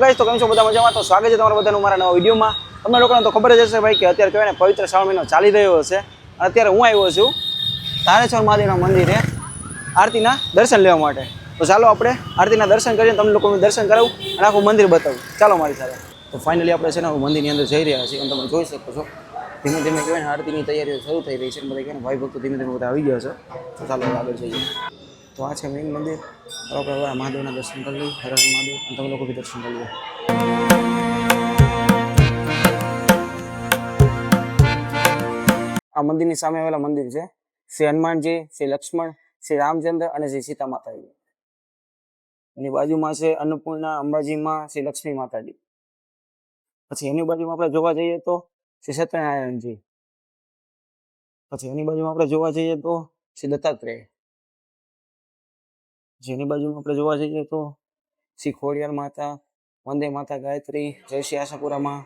Guys તો કેમ છો? બધા મજામાં? તો સ્વાગત છે તમારા બધાનું મારા નવા વિડીયોમાં. તમને લોકોને તો ખબર જ હશે ભાઈ કે અત્યારે કહેવાય ને, પવિત્ર શ્રાવણ મહિનો ચાલી રહ્યો હશે. અત્યારે હું આવ્યો છું તારેશ્વર મહાદેવના મંદિરે આરતીના દર્શન લેવા માટે. તો ચાલો આપણે આરતીના દર્શન કરીને તમને લોકોને દર્શન કરાવું અને આખું મંદિર બતાવું. ચાલો મારી સાથે. તો ફાઇનલી આપણે છે ને મંદિરની અંદર જઈ રહ્યા છીએ. અને તમે જોઈ શકો છો, ધીમે ધીમે કહેવાય ને, આરતીની તૈયારીઓ શરૂ થઈ રહી છે. બધા કહેવાય ભાઈ ભક્તો ધીમે ધીમે બધા આવી ગયા છે. તો ચાલો આગળ જઈએ. તો આ છે મેઇન મંદિર. ચાલો આપણે હવે મહાદેવના દર્શન કરી લઈએ. હર મહાદેવ. અને તમે લોકો બી દર્શન કરી લો. આ મંદિરની સામે આવેલા મંદિર છે. શ્રી હનુમાનજી, શ્રી લક્ષ્મણ, શ્રી રામચંદ્ર અને શ્રી સીતા માતાજી. એની બાજુમાં છે અન્નપૂર્ણા, અંબાજીમાં શ્રી લક્ષ્મી માતાજી. પછી એની બાજુમાં આપણે જોવા જઈએ તો શ્રી સત્યનારાયણજી. પછી એની બાજુમાં આપણે જોવા જઈએ તો શ્રી દત્તાત્રેય. જેની બાજુમાં આપણે જોવા જઈએ તો શ્રી ખોડિયાર માતા, વંદે માતા ગાયત્રી, જય શ્રી આશાપુરામાં.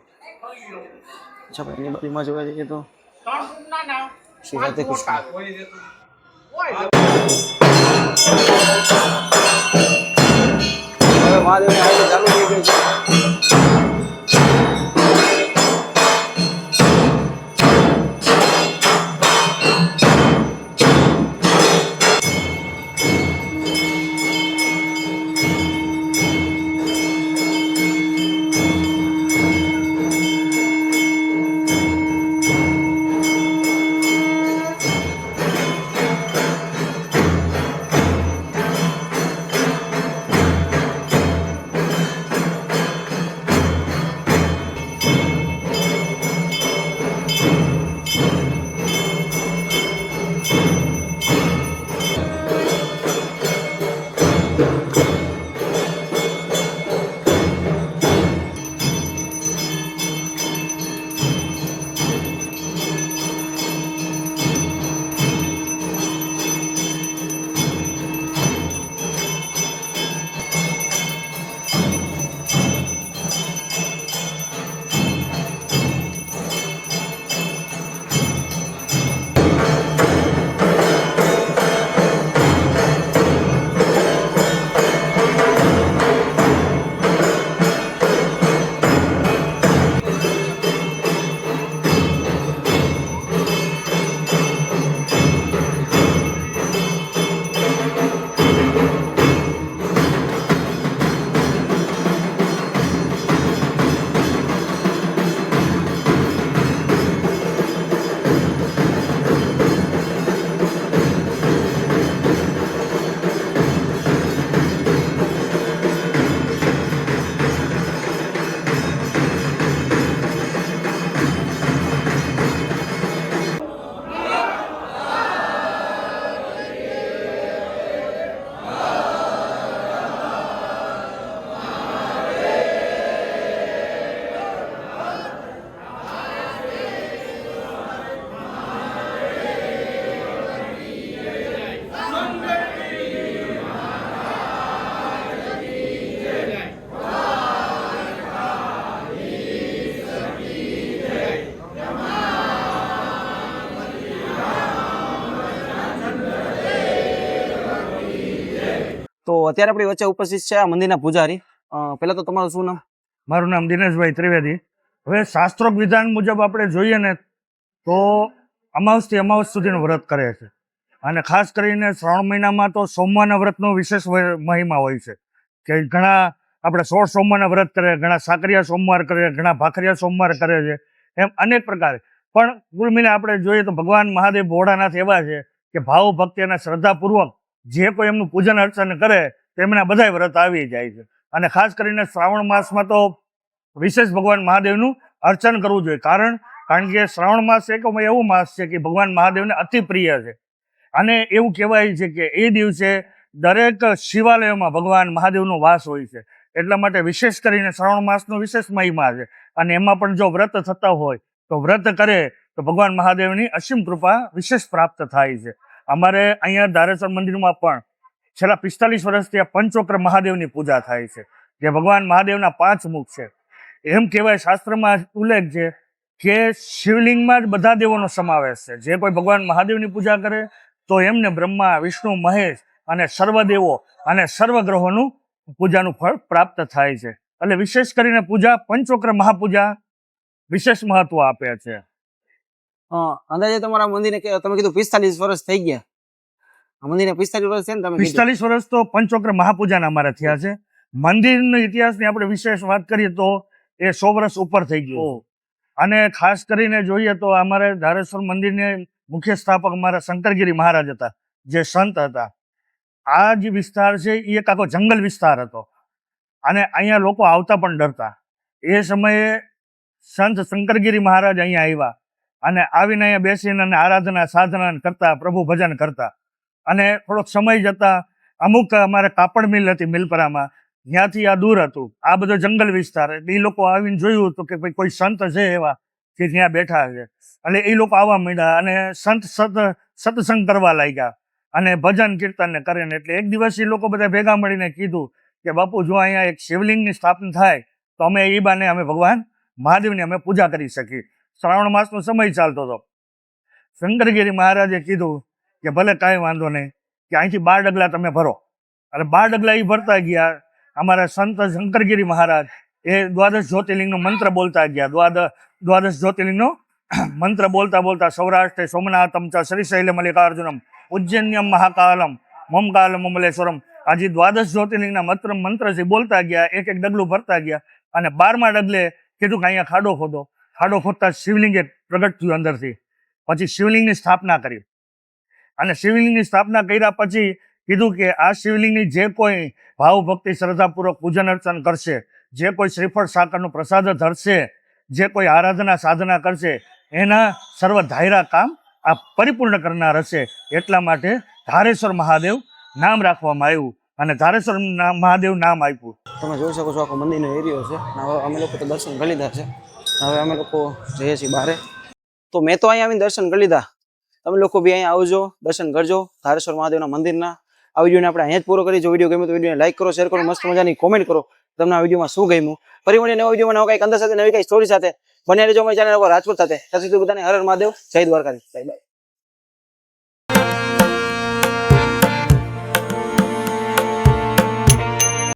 એની બાજુમાં જોવા જઈએ તો શ્રી રાધે કૃષ્ણ હવે મહાદેવની તો અત્યારે આપણી વચ્ચે ઉપસ્થિત છે આ મંદિરના પૂજારી. પહેલાં તો તમારું શું નામ? મારું નામ દિનેશભાઈ ત્રિવેદી. હવે શાસ્ત્રોક વિધાન મુજબ આપણે જોઈએ ને, તો અમાવસથી અમાવસ સુધીનું વ્રત કરે છે. અને ખાસ કરીને શ્રાવણ મહિનામાં તો સોમવારના વ્રતનો વિશેષ મહિમા હોય છે. કે ઘણા આપણે સોળ સોમવારના વ્રત કરે, ઘણા સાકરિયા સોમવાર કરે, ઘણા ભાખરિયા સોમવાર કરે છે. એમ અનેક પ્રકારે. પણ કુલ આપણે જોઈએ તો ભગવાન મહાદેવ ભોળાનાથ એવા છે કે ભાવ ભક્તિ અને શ્રદ્ધાપૂર્વક જે કોઈ એમનું પૂજન અર્ચન કરે, તેમના બધાય વ્રત આવી જાય છે. અને ખાસ કરીને શ્રાવણ માસમાં તો વિશેષ ભગવાન મહાદેવનું અર્ચન કરવું જોઈએ. કારણ કારણ કે શ્રાવણ માસ એક એવું માસ છે કે ભગવાન મહાદેવને અતિ પ્રિય છે. અને એવું કહેવાય છે કે એ દિવસે દરેક શિવાલયોમાં ભગવાન મહાદેવનો વાસ હોય છે. એટલા માટે વિશેષ કરીને શ્રાવણ માસનો વિશેષ મહિમા છે. અને એમાં પણ જો વ્રત થતા હોય, તો વ્રત કરે, તો ભગવાન મહાદેવની અસીમ કૃપા વિશેષ પ્રાપ્ત થાય છે. અમારે અહીંયા ધારેશ્વર મંદિરમાં પણ છેલ્લા પિસ્તાલીસ વર્ષથી આ પંચોક્ર મહાદેવની પૂજા થાય છે, જે ભગવાન મહાદેવના પાંચ મુખ છે. એમ કહેવાય શાસ્ત્રમાં ઉલ્લેખ છે કે શિવલિંગમાં જ બધા દેવોનો સમાવેશ છે. જે કોઈ ભગવાન મહાદેવની પૂજા કરે, તો એમને બ્રહ્મા, વિષ્ણુ, મહેશ અને સર્વ દેવો અને સર્વ ગ્રહોનું પૂજાનું ફળ પ્રાપ્ત થાય છે. એટલે વિશેષ કરીને પૂજા પંચોક્ર મહાપૂજા વિશેષ મહત્વ આપે છે. અંદાજે તમારા મંદિરને તમે કીધું પિસ્તાલીસ વર્ષ થઈ ગયા. મંદિરને પિસ્તાલીસ વર્ષ છે ને તમે પિસ્તાલીસ વર્ષ તો પંચોક્ર મહાપૂજાના અમારા થયા છે. મંદિરનો ઇતિહાસની આપણે વિશેષ વાત કરીએ તો એ સો વર્ષ ઉપર થઈ ગયું. અને ખાસ કરીને જોઈએ તો અમારે ધારેશ્વર મંદિરને મુખ્ય સ્થાપક અમારા શંકરગીરી મહારાજ હતા જે સંત હતા. આ જે વિસ્તાર છે એ એક આખો જંગલ વિસ્તાર હતો. અને અહીંયા લોકો આવતા પણ ડરતા. એ સમયે સંત શંકરગીરી મહારાજ અહીંયા આવ્યા. અને આવીને અહીંયા બેસીને અને આરાધના, સાધના કરતા, પ્રભુ ભજન કરતા. અને થોડોક સમય જતા અમુક અમારે કાપડ મિલ હતી મિલપરામાં. ત્યાંથી આ દૂર હતું. આ બધો જંગલ વિસ્તાર. એટલે એ લોકો આવીને જોયું હતું કે ભાઈ કોઈ સંત છે એવા કે ત્યાં બેઠા છે. એટલે એ લોકો આવવા માંડ્યા અને સંત સત, સત્સંગ કરવા લાગ્યા. અને ભજન કીર્તન કરીને. એટલે એક દિવસ એ લોકો બધા ભેગા મળીને કીધું કે, બાપુ, જો અહીંયા એક શિવલિંગની સ્થાપના થાય, તો અમે એ બાને, અમે ભગવાન મહાદેવની અમે પૂજા કરી શકીએ. શ્રાવણ માસનો સમય ચાલતો હતો. શંકરગીરી મહારાજે કીધું કે ભલે કાંઈ વાંધો નહીં કે અહીંથી બાર ડગલા તમે ભરો. અને બાર ડગલા એ ભરતા ગયા. અમારા સંત શંકરગીરી મહારાજ એ દ્વાદશ જ્યોતિર્લિંગનો મંત્ર બોલતા ગયા. દ્વાદશ દ્વાદશ જ્યોતિર્લિંગનો મંત્ર બોલતા બોલતા સૌરાષ્ટ્ર સોમનાથમ ચ શ્રીશૈલ મલ્લિકાર્જુનમ, ઉજ્જૈન્યમ મહાકાલમ, મમકાલમ, મમલેશ્વરમ આજે દ્વાદશ જ્યોતિર્લિંગના મંત્ર, મંત્રથી બોલતા ગયા. એક એક ડગલું ભરતા ગયા. અને બારમા ડગલે કીધું કે અહીંયા ખાડો ખોદો. ખાડો ખોદતા શિવલિંગે પ્રગટ થયું અંદરથી. પછી શિવલિંગની સ્થાપના કરી. અને શિવલિંગની સ્થાપના કર્યા પછી કીધું કે આ શિવલિંગની જે કોઈ ભાવભક્તિ શ્રદ્ધાપૂર્વક પૂજન અર્ચન કરશે, જે કોઈ શ્રીફળ સાકરનો પ્રસાદ ધરશે, જે કોઈ આરાધના સાધના કરશે, એના સર્વ ધાયરા કામ આ પરિપૂર્ણ કરનાર હશે. એટલા માટે ધારેશ્વર મહાદેવ નામ રાખવામાં આવ્યું અને ધારેશ્વર મહાદેવ નામ આપ્યું. તમે જોઈ શકો છો આખો મંદિરનો એરિયો છે. અમે લોકો તો દર્શન કરી લીધા છે. હવે અમે લોકો જઈએ છીએ બહારે તો મેં તો અહીંયા આવીને દર્શન કરી લીધા. તમે લોકો બી અહીંયા આવજો, દર્શન કરજો, ધારેશ્વર મહાદેવના મંદિરના. આ વિડીયોને આપણે અહીંયા જ પૂરો કરી જો વીડિયો ગમ્યો તો વિડીયોને લાઈક કરો શેર કરો, મસ્ત મજાની કોમેન્ટ કરો. તમને આ વિડીયોમાં શું ગમ્યું? ફરી મળીએ નવા વિડીયોમાં નવા કંઈક અંદર સાથે, નવી કંઈક સ્ટોરી સાથે. બને રહેજો અમારી ચેનલ રાજપૂત સાથે. ત્યાં સુધી બધાને મહાદેવ. જય દ્વારકાધીશ. Bye bye